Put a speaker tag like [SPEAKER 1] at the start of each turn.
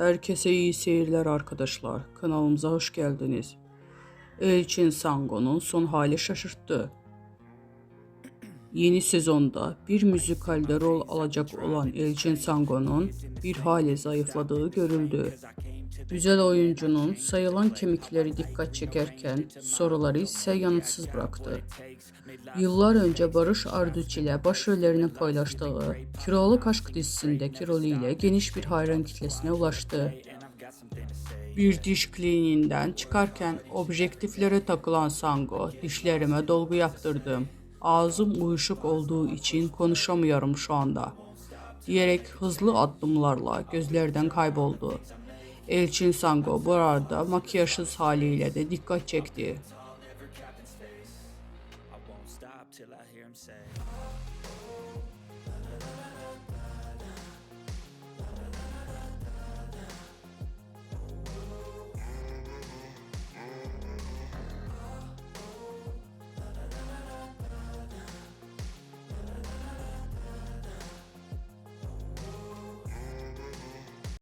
[SPEAKER 1] Herkese iyi seyirler arkadaşlar. Kanalımıza hoş geldiniz. Elçin Sango'nun son hali şaşırttı. Yeni sezonda bir müzikalde rol alacak olan Elçin Sango'nun bir hali zayıfladığı görüldü. Güzel oyuncunun sayılan kemikleri dikkat çekerken soruları ise yanıtsız bıraktı. Yıllar önce Barış Arduç ile başrollerini paylaştığı Kiralık Aşk dizisindeki rolüyle geniş bir hayran kitlesine ulaştı. Bir diş kliniğinden çıkarken objektiflere takılan Sango, dişlerime dolgu yaptırdım. Ağzım uyuşuk olduğu için konuşamıyorum şu anda. Diyerek hızlı adımlarla gözlerden kayboldu. Elçin Sango burada makyajsız haliyle de dikkat çekti.